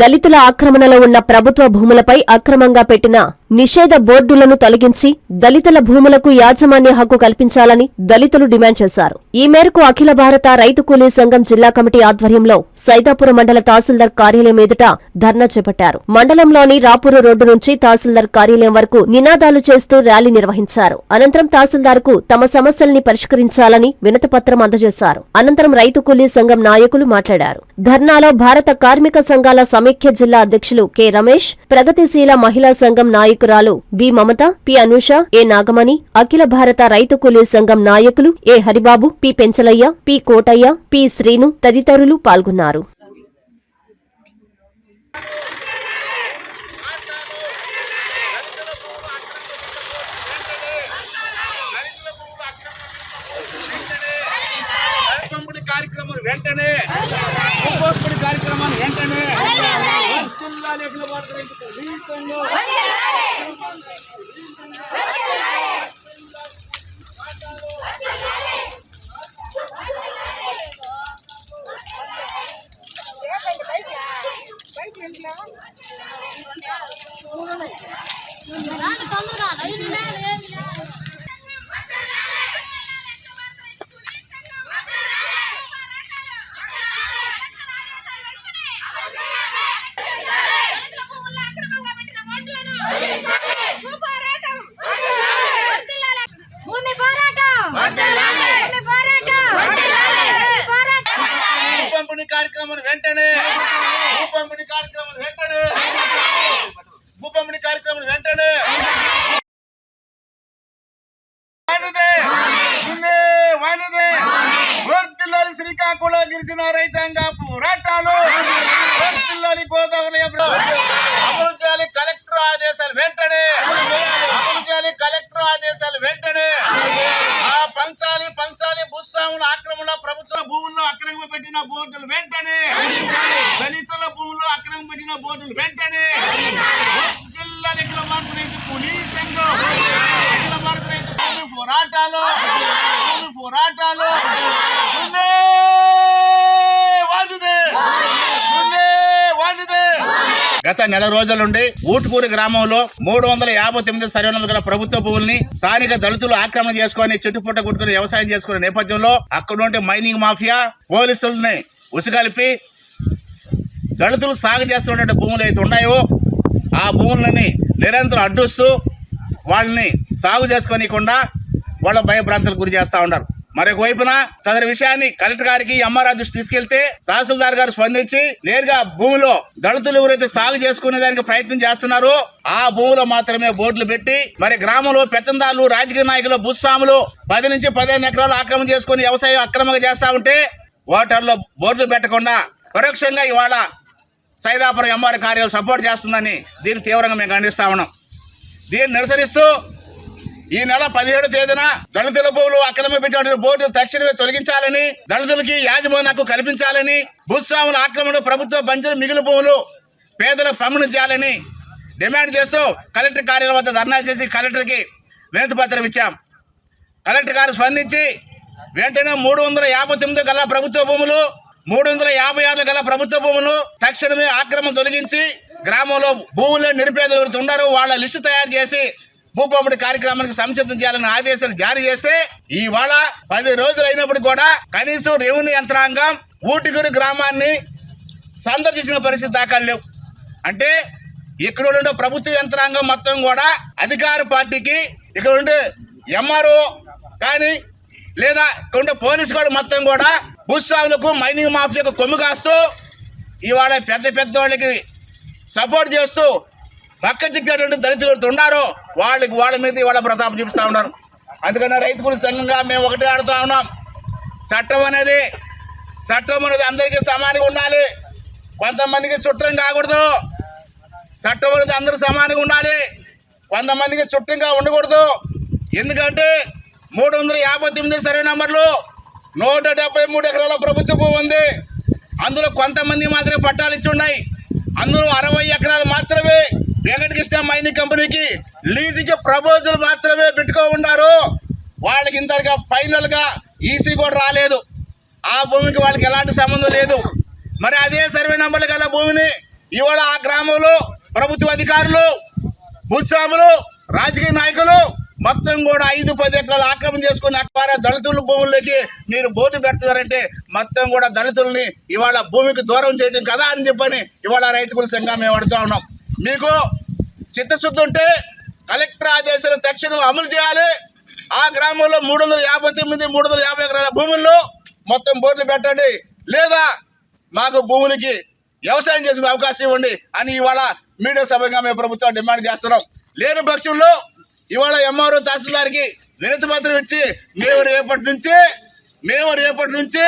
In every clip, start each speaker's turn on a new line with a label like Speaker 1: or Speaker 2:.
Speaker 1: దళితుల ఆక్రమణలో ఉన్న ప్రభుత్వ భూములపై అక్రమంగా పెట్టిన నిషేధ బోర్డులను తొలగించి దళితుల భూములకు యాజమాన్య హక్కు కల్పించాలని దళితులు డిమాండ్ చేశారు. ఈ మేరకు అఖిల భారత రైతు కూలీ సంఘం జిల్లా కమిటీ ఆధ్వర్యంలో సైదాపురం మండల తహసీల్దార్ కార్యాలయం ఎదుట ధర్నా చేపట్టారు. మండలంలోని రాపూరు రోడ్డు నుంచి తహసీల్దార్ కార్యాలయం వరకు నినాదాలు చేస్తూ ర్యాలీ నిర్వహించారు. అనంతరం తహసీల్దార్కు తమ సమస్యల్ని పరిష్కరించాలని వినతిపత్రం అందజేశారు. అనంతరం రైతు కూలీ సంఘం నాయకులు మాట్లాడారు. ధర్నాలో భారత కార్మిక సంఘాల సమైక్య జిల్లా అధ్యక్షులు కె రమేష్ ప్రగతిశీల మహిళా సంఘం నాయకురాలు B Mamata P Anusha A Nagamani అఖిల భారత రైతు కూలీ సంఘం నాయకులు A Haribabu P Penchalaiah P Kotaiah P Srinu తదితరులు పాల్గొన్నారు.
Speaker 2: కార్యక్రమం వెంటనే. కార్యక్రమాన్ని వెంటనే. జిల్లా లేఖల వార్త రైతుకు రీసెంట్లో
Speaker 3: భూమి పోరాటం భూమి పోరాటం భూమి పోరాటం
Speaker 2: పంపిణీ కార్యక్రమం వెంటనే పంపిణీ కార్యక్రమం వెంటనే పంపిణీ కార్యక్రమం వెంటనే వానుదే ముందే వానుదే వర్తిల్లాలి శ్రీకాకుళం రైతాంగ పోరాటాలు. వర్తిల్లాలి గోదావరి అమలు చేయాలి కలెక్టర్ ఆదేశాలు వెంటనే. అమలు చేయాలి కలెక్టర్ ఆదేశాలు వెంటనే. ఆ పంచాలి పంచాలి భూస్వాముల ఆక్రమణ ప్రభుత్వ భూముల్లో అక్రమ పెట్టిన బోర్డులు వెంటనే. దళితుల భూముల్లో అక్రమ పెట్టిన బోర్డులు వెంటనే. పోరాటాలు. పోరాటాలు భారత రైతు కూలీ సంఘం నిఖిల భారత రైతు కూలీ పోరాటాలు కూలీ పోరాటాలు ముందే వాడుదే ముందే వాడుదే గత నెల రోజుల నుండి ఊటుకూరు గ్రామంలో మూడు వందల యాభై తొమ్మిది సర్వే గల ప్రభుత్వ భూముల్ని స్థానిక దళితులు ఆక్రమణ చేసుకొని చుట్టుపూట కొట్టుకుని వ్యవసాయం చేసుకునే నేపథ్యంలో అక్కడ నుండి మైనింగ్ మాఫియా పోలీసుల్ని ఉసిగలిపి దళితులు సాగు చేస్తున్నటువంటి భూములు అయితే ఉన్నాయో ఆ భూములని నిరంతరం అడ్డుస్తూ వాళ్ళని సాగు చేసుకోనీయకుండా వాళ్ళ భయభ్రాంతులకు గురి చేస్తూ ఉన్నారు. మరొక వైపున సదరు విషయాన్ని కలెక్టర్ గారికి ఎంఆర్ఆర్ దృష్టి తీసుకెళ్తే తహసీల్దార్ గారు స్పందించి నేరుగా భూమిలో దళితులు ఎవరైతే సాగు చేసుకునే దానికి ప్రయత్నం చేస్తున్నారో ఆ భూమిలో మాత్రమే బోర్డులు పెట్టి మరి గ్రామంలో పెత్తందారులు రాజకీయ నాయకులు భూస్వాములు పది నుంచి పదిహేను ఎకరాలు ఆక్రమణ చేసుకుని వ్యవసాయం అక్రమంగా చేస్తా ఉంటే ఓటర్లో బోర్డులు పెట్టకుండా పరోక్షంగా ఇవాళ సైదాపురం ఎంఆర్ కార్యాలయం సపోర్ట్ చేస్తుందని దీన్ని తీవ్రంగా మేము ఖండిస్తా ఉన్నాం. దీన్ని నిరసరిస్తూ ఈ నెల పదిహేడు తేదీన దళితుల భూములు అక్రమ పెట్టిన బోర్డు తక్షణమే తొలగించాలని దళితులకి యాజమాన్యకు కల్పించాలని భూస్వాముల ఆక్రమణ ప్రభుత్వ బంజరు మిగిలిన భూములు పేదలకు పంపిణీ చేయాలని డిమాండ్ చేస్తూ కలెక్టర్ కార్యాలయం వద్ద ధర్నా చేసి కలెక్టర్కి వినతి పత్రం ఇచ్చాం. కలెక్టర్ గారు స్పందించి వెంటనే మూడు వందల యాభై తొమ్మిది గల ప్రభుత్వ భూములు మూడు వందల యాభై ఆరు గల ప్రభుత్వ భూములు తక్షణమే ఆక్రమణ తొలగించి గ్రామంలో భూముల్లో నిరుపేదలు ఉన్నారు వాళ్ళ లిస్టు తయారు చేసి భూ కార్యక్రమానికి సంసిద్ధం చేయాలని ఆదేశాలు జారీ చేస్తే ఇవాళ పది రోజులు అయినప్పుడు కూడా కనీసం రెవెన్యూ యంత్రాంగం ఊటిగురు గ్రామాన్ని సందర్శించిన పరిస్థితి దాకా లేవు. అంటే ఇక్కడ ఉండే ప్రభుత్వ యంత్రాంగం మొత్తం కూడా అధికార పార్టీకి ఇక్కడ ఉండే ఎంఆర్ఓ కానీ లేదా ఇక్కడ ఉండే పోలీసు కూడా మొత్తం కూడా భూస్వాములకు మైనింగ్ మాఫియాకు కొమ్ము కాస్తూ ఇవాళ పెద్ద పెద్ద వాళ్ళకి సపోర్ట్ చేస్తూ పక్క చిక్కేటువంటి దళితులు ఉన్నారో వాళ్ళకి వాళ్ళ మీద ఇవాళ ప్రతాపం చూపిస్తూ ఉన్నారు. అందుకని రైతు కూలి సంఘంగా మేము ఒకటే ఆడుతూ ఉన్నాం. చట్టం అనేది చట్టం అనేది అందరికీ సమానంగా ఉండాలి. కొంతమందికి చుట్టం కాకూడదు. చట్టం అనేది అందరూ సమానంగా ఉండాలి. కొంతమందికి చుట్టంగా ఉండకూడదు. ఎందుకంటే మూడు వందల యాభై తొమ్మిది సర్వే నంబర్లు నూట డెబ్బై మూడు ఎకరాల ప్రభుత్వ భూమి ఉంది. అందులో కొంతమంది మాత్రమే పట్టాలు ఇచ్చి ఉన్నాయి. అందులో అరవై ఎకరాలు మాత్రమే వెంకటకృష్ణ మైనింగ్ కంపెనీకి లీజుకి ప్రపోజల్ మాత్రమే పెట్టుకో ఉన్నారు వాళ్ళకి ఇంతగా ఫైనల్గా ఈసీ కూడా రాలేదు. ఆ భూమికి వాళ్ళకి ఎలాంటి సంబంధం లేదు. మరి అదే సర్వే నెంబర్లు గల భూమిని ఇవాళ ఆ గ్రామంలో ప్రభుత్వ అధికారులు భూస్వాములు రాజకీయ నాయకులు మొత్తం కూడా ఐదు పది ఎకరాలు ఆక్రమణ చేసుకుని అక్కడ దళితుల భూముల్లోకి మీరు బోర్డు పెడుతున్నారంటే మొత్తం కూడా దళితుల్ని ఇవాళ భూమికి దూరం చేయడం కదా అని చెప్పని ఇవాళ రైతుల సంఘం మేము అడుగుతా ఉన్నాం. మీకు చిత్తశుద్ధి ఉంటే కలెక్టర్ ఆదేశాలు తక్షణం అమలు చేయాలి. ఆ గ్రామంలో మూడు వందల యాభై తొమ్మిది మూడు వందల యాభై ఎకరాల భూముల్లో మొత్తం బోర్లు పెట్టండి. లేదా మాకు భూములకి వ్యవసాయం చేసే అవకాశం ఇవ్వండి అని ఇవాళ మీడియా సభగా మేము ప్రభుత్వం డిమాండ్ చేస్తున్నాం. లేని పక్షంలో ఇవాళ ఎంఆర్ఓ తహసీల్దార్కి వినతి పత్రం ఇచ్చి మేము రేపటి నుంచి మేము రేపటి నుంచి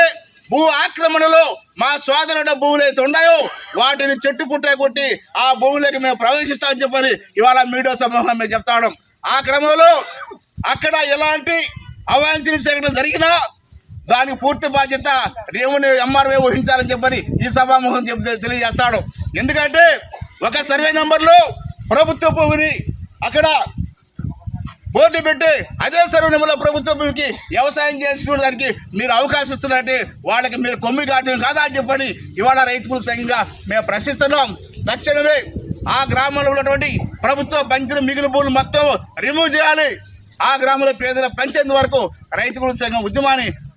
Speaker 2: భూ ఆక్రమణలో మా స్వాధీన భూములు అయితే ఉన్నాయో వాటిని చెట్టు పుట్టే కొట్టి ఆ భూములకి మేము ప్రవేశిస్తామని చెప్పని ఇవాళ మీడియా సమూహం మేము చెప్తాడం ఆ క్రమంలో అక్కడ ఎలాంటి అవాంఛనీయ సేకరణ జరిగినా దానికి పూర్తి బాధ్యత రేవుని ఎంఆర్వే వహించాలని చెప్పని ఈ సభాముఖం చెప్తే తెలియజేస్తాడు ఎందుకంటే ఒక సర్వే నెంబర్లో ప్రభుత్వ భూమిని అక్కడ బోర్డు పెట్టి అదే సర్వనిమల ప్రభుత్వంకి వ్యవసాయం చేసిన దానికి మీరు అవకాశం ఇస్తున్నారంటే వాళ్ళకి మీరు కొమ్మి కాటం కాదా అని చెప్పని ఇవాళ రైతుల సంఘంగా మేము ప్రశ్నిస్తున్నాం. తక్షణమే ఆ గ్రామంలో ఉన్నటువంటి ప్రభుత్వ పంచిన మిగిలిన భూములు మొత్తం రిమూవ్ చేయాలి. ఆ గ్రామంలో పేదల పెంచేంత వరకు రైతుల సంఘం ఉద్యమాన్ని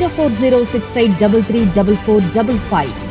Speaker 4: 04068334455.